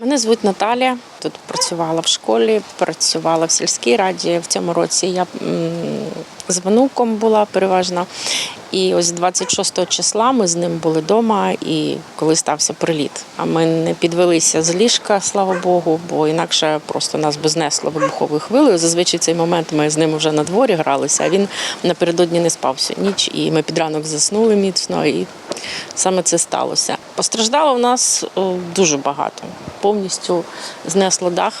Мене звуть Наталія. Тут працювала в школі, працювала в сільській раді. В цьому році я з внуком була переважно. І ось 26 числа ми з ним були вдома, і коли стався приліт. А ми не підвелися з ліжка, слава Богу, бо інакше просто нас би знесло вибуховою хвилею. Зазвичай цей момент ми з ним вже на дворі гралися, а він напередодні не спав всю ніч, і ми під ранок заснули міцно. І саме це сталося. Постраждало в нас дуже багато. Повністю знесло дах.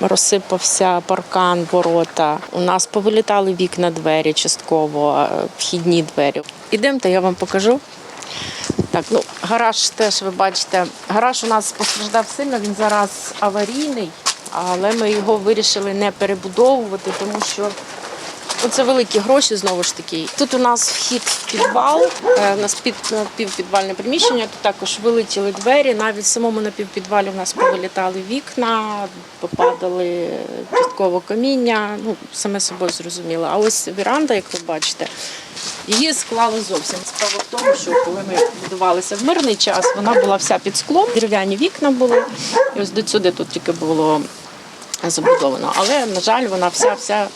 Розсипався паркан, ворота. У нас повилітали вікна, двері частково, е, вхідні двері. Ідемте, я вам покажу. Так, ну гараж теж ви бачите. Гараж у нас постраждав сильно. Він зараз аварійний, але ми його вирішили не перебудовувати, тому що ну, це великі гроші знову ж таки. Тут у нас вхід в підвал, е, у нас під півпідвальне приміщення. Тут також вилетіли двері. Навіть в самому напівпідвалі у нас повилітали вікна, попадали частково каміння. Ну саме собою зрозуміло. А ось віранда, як ви бачите. Її склали зовсім. Справа в тому, що коли ми будувалися в мирний час, вона була вся під склом, дерев'яні вікна були. І ось до сюди тут тільки було забудовано. Але, на жаль, вона вся вся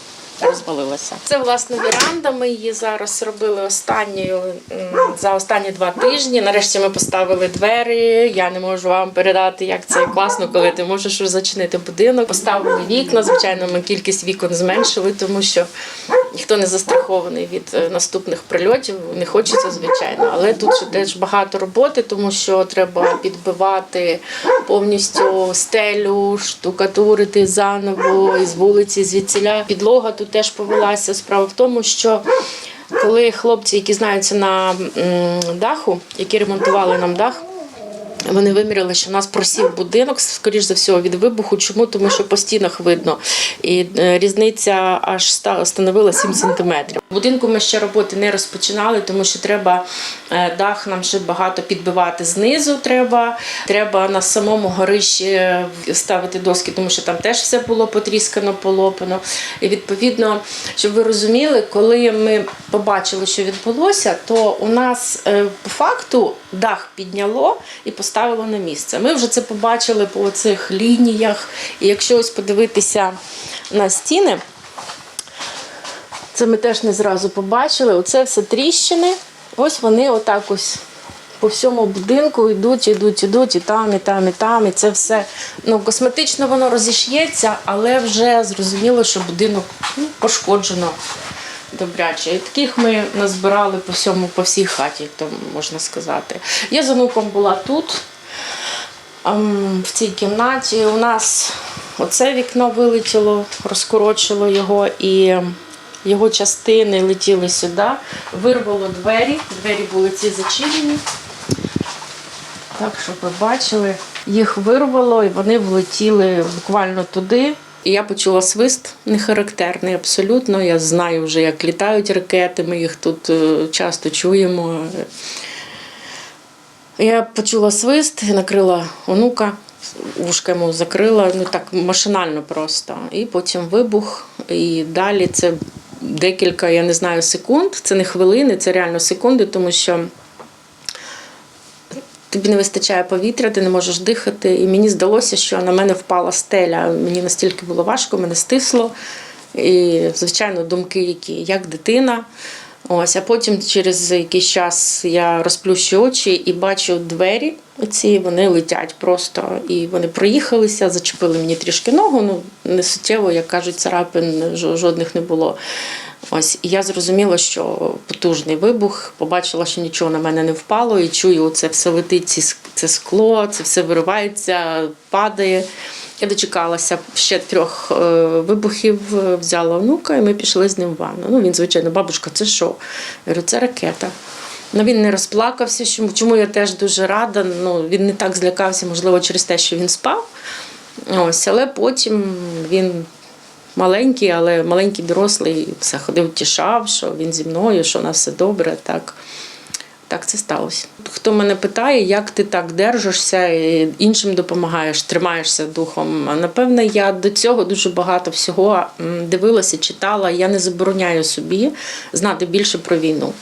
розвалилася. Це власне віранда. Ми її зараз робили останньою за останні два тижні. Нарешті ми поставили двері. Я не можу вам передати, як це класно, коли ти можеш зачинити будинок. Поставили вікна. Звичайно, ми кількість вікон зменшили, тому що ніхто не застрахований від е, наступних прильотів. Не хочеться, звичайно, але тут ще теж багато роботи, тому що треба підбивати повністю стелю, штукатурити заново із вулиці, звідсіля. Підлога тут теж повелася. Справа в тому, що коли хлопці, які знаються на даху, які ремонтували нам дах. Вони виміряли, що у нас просів будинок, скоріш за всього, від вибуху. Чому? Тому що по стінах видно. І е, різниця аж становила 7 сантиметрів. Будинку ми ще роботи не розпочинали, тому що треба е, дах нам ще багато підбивати знизу. Треба, треба на самому горищі ставити доски, тому що там теж все було потріскано, полопано. І відповідно, щоб ви розуміли, коли ми побачили, що відбулося, то у нас е, по факту дах підняло і поставило на місце. Ми вже це побачили по цих лініях. І якщо ось подивитися на стіни, це ми теж не зразу побачили. Оце все тріщини. Ось вони отак ось по всьому будинку йдуть, йдуть, йдуть, і там, і там, і там. І це все ну, косметично воно розіш'ється, але вже зрозуміло, що будинок ну, пошкоджено добряче. І таких ми назбирали по всьому, по всій хаті, то можна сказати. Я з онуком була тут, ем, в цій кімнаті. У нас оце вікно вилетіло, розкорочило його і. Його частини летіли сюди, вирвало двері. Двері були ці зачинені. Так, щоб ви бачили, їх вирвало і вони влетіли буквально туди. І я почула свист нехарактерний абсолютно. Я знаю вже, як літають ракети, ми їх тут е, часто чуємо. Я почула свист, накрила онука, вушка йому закрила, ну так машинально просто. І потім вибух. І далі це декілька, я не знаю, секунд. Це не хвилини, це реально секунди, тому що тобі не вистачає повітря, ти не можеш дихати. І мені здалося, що на мене впала стеля. Мені настільки було важко, мене стисло. І, звичайно, думки, які як дитина. Ось, а потім через якийсь час я розплющу очі і бачу двері. Оці вони летять просто. І вони проїхалися, зачепили мені трішки ногу. Ну не суттєво, як кажуть, царапин жодних не було. Ось і я зрозуміла, що потужний вибух. Побачила, що нічого на мене не впало, і чую, це все летить, це скло, це все виривається, падає. Я дочекалася ще трьох е, вибухів, взяла онука, і ми пішли з ним в ванну. Ну він, звичайно, бабушка, це що? Я говорю, це ракета. Ну, він не розплакався, чому- я теж дуже рада. Ну, він не так злякався, можливо, через те, що він спав. Ось, але потім він маленький, але маленький дорослий, все ходив, тішав, що він зі мною, що у нас все добре. Так, так це сталося. Хто мене питає, як ти так держишся, і іншим допомагаєш, тримаєшся духом. Напевне, я до цього дуже багато всього дивилася, читала. Я не забороняю собі знати більше про війну.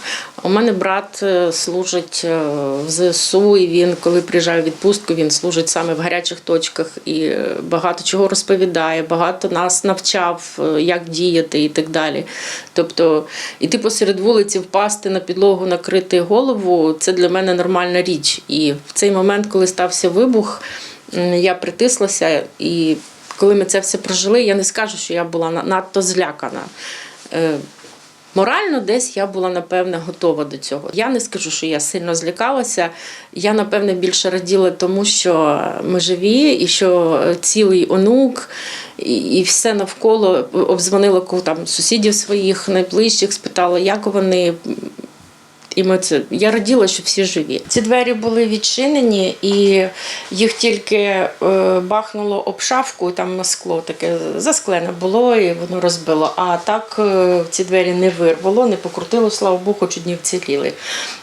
У мене брат е, служить е, в ЗСУ, і він, коли приїжджає в відпустку, він служить саме в гарячих точках і е, багато чого розповідає, багато нас навчав, як діяти і так далі. Тобто, іти посеред вулиці, впасти на підлогу, накрити голову це для мене нормальна річ. І в цей момент, коли стався вибух, я притислася, і коли ми це все прожили, я не скажу, що я була надто злякана. Е, Морально десь я була напевне готова до цього. Я не скажу, що я сильно злякалася. Я напевне більше раділа тому, що ми живі, і що цілий онук, і, і все навколо обдзвонила там сусідів своїх найближчих, спитала, як вони. І ми це я раділа, що всі живі. Ці двері були відчинені, і їх тільки е, бахнуло об шафку, там скло таке засклене було, і воно розбило. А так е, ці двері не вирвало, не покрутило, слава Богу, хоч одні вціліли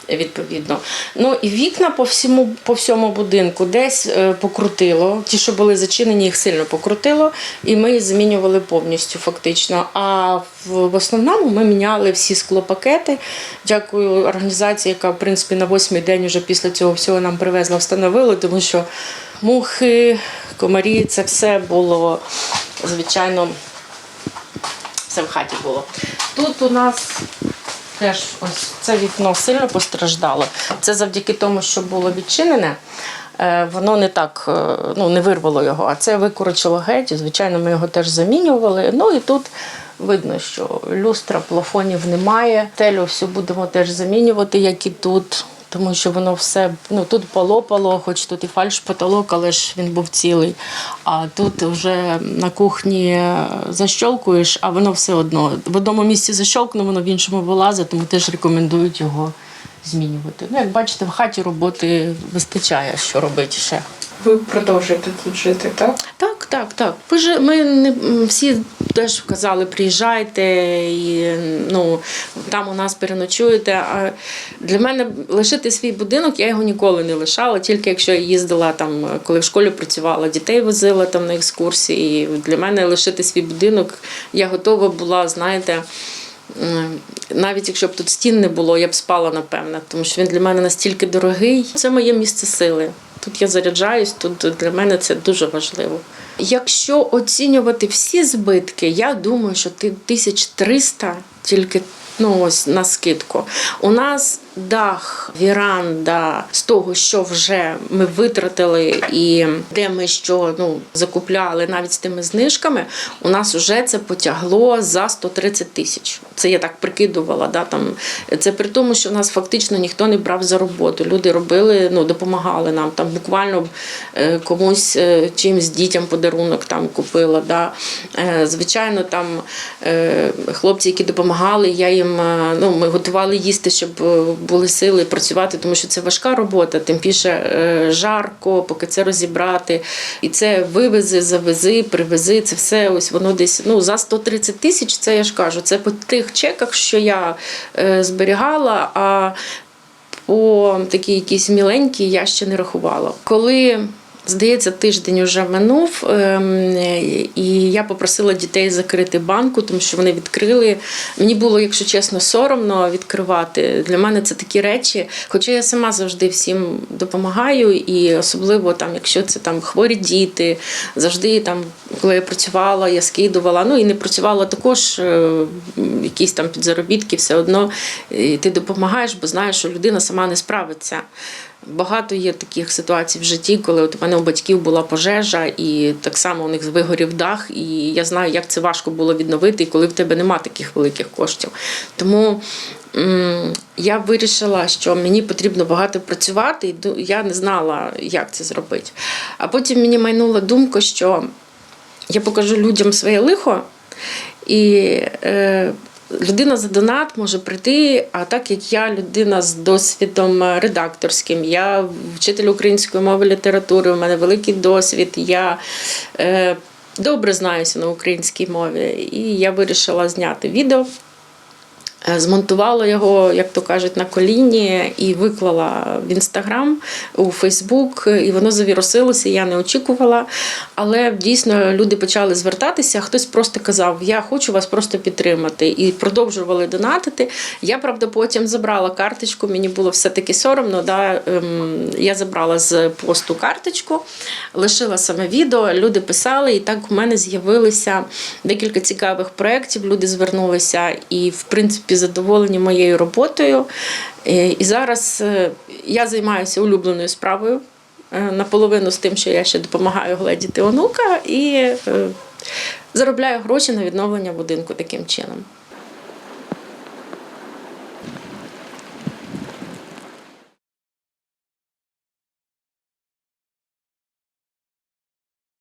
відповідно. Ну і вікна по всьому, по всьому будинку десь е, покрутило. Ті, що були зачинені, їх сильно покрутило, і ми їх замінювали повністю, фактично. А в основному ми міняли всі склопакети. Дякую організації, яка в принципі на восьмий день вже після цього всього нам привезла, встановила, тому що мухи, комарі, це все було звичайно. Все в хаті було. Тут у нас теж ось це вікно сильно постраждало. Це завдяки тому, що було відчинене. е, Воно не так е, ну, не вирвало його, а це викорочило геть. Звичайно, ми його теж замінювали. Ну і тут видно, що люстра, плафонів немає. Телю всю будемо теж замінювати, як і тут. Тому що воно все ну тут полопало, хоч тут і фальш потолок, але ж він був цілий. А тут вже на кухні защолкуєш, а воно все одно в одному місці защолкне, воно в іншому вилазить, тому теж рекомендують його змінювати. Ну, як бачите, в хаті роботи вистачає, що робити ще. Ви продовжуєте тут жити, так? Так, так, так. Ж ми не всі теж казали, приїжджайте і ну там у нас переночуєте. А для мене лишити свій будинок я його ніколи не лишала, тільки якщо я їздила там, коли в школі працювала, дітей возила там на екскурсії. Для мене лишити свій будинок я готова була, знаєте. Навіть якщо б тут стін не було, я б спала напевне, тому що він для мене настільки дорогий. Це моє місце сили. Тут я заряджаюсь, тут для мене це дуже важливо. Якщо оцінювати всі збитки, я думаю, що ти 1300 тільки ну ось на скидку. У нас дах, віранда з того, що вже ми витратили, і де ми що ну закупляли навіть з тими знижками, у нас вже це потягло за 130 тисяч. Це я так прикидувала. Да, там, це при тому, що нас фактично ніхто не брав за роботу. Люди робили, ну, допомагали нам. Там буквально е, комусь е, чимсь дітям подарунок там купила. Да. Е, Звичайно, там хлопці, які допомагали, я їм ну, ми готували їсти, щоб були сили працювати, тому що це важка робота, тим більше е, жарко, поки це розібрати. І це вивези, завези, привези. Це все ось воно десь ну, за 130 тисяч. Це я ж кажу, це по тих чеках, що я е, зберігала. а по такі якісь міленькі я ще не рахувала. Коли Здається, тиждень вже минув, ем, і я попросила дітей закрити банку, тому що вони відкрили. Мені було, якщо чесно, соромно відкривати. Для мене це такі речі. Хоча я сама завжди всім допомагаю, і особливо там, якщо це там хворі діти, завжди там, коли я працювала, я скидувала. Ну і не працювала також е, якісь там підзаробітки, все одно і ти допомагаєш, бо знаєш, що людина сама не справиться. Багато є таких ситуацій в житті, коли от у мене у батьків була пожежа, і так само у них вигорів дах, і я знаю, як це важко було відновити, і коли в тебе нема таких великих коштів. Тому я вирішила, що мені потрібно багато працювати, і я не знала, як це зробити. А потім мені майнула думка, що я покажу людям своє лихо, і е, людина за донат може прийти. А так як я людина з досвідом е, редакторським, я вчитель української мови літератури, у мене великий досвід. Я е, добре знаюся на українській мові, і я вирішила зняти відео. Е, Змонтувала його, як то кажуть, на коліні і виклала в інстаграм, у Фейсбук, і воно завірусилося. Я не очікувала. Але дійсно люди почали звертатися. Хтось просто казав: Я хочу вас просто підтримати, і продовжували донатити. Я правда потім забрала карточку. Мені було все таки соромно. Да? ем, Я забрала з посту карточку, лишила саме відео. Люди писали, і так у мене з'явилися декілька цікавих проєктів. Люди звернулися і, в принципі, задоволені моєю роботою. Е, І зараз е, я займаюся улюбленою справою е, наполовину з тим, що я ще допомагаю гледіти онука, і заробляю гроші на відновлення будинку таким чином.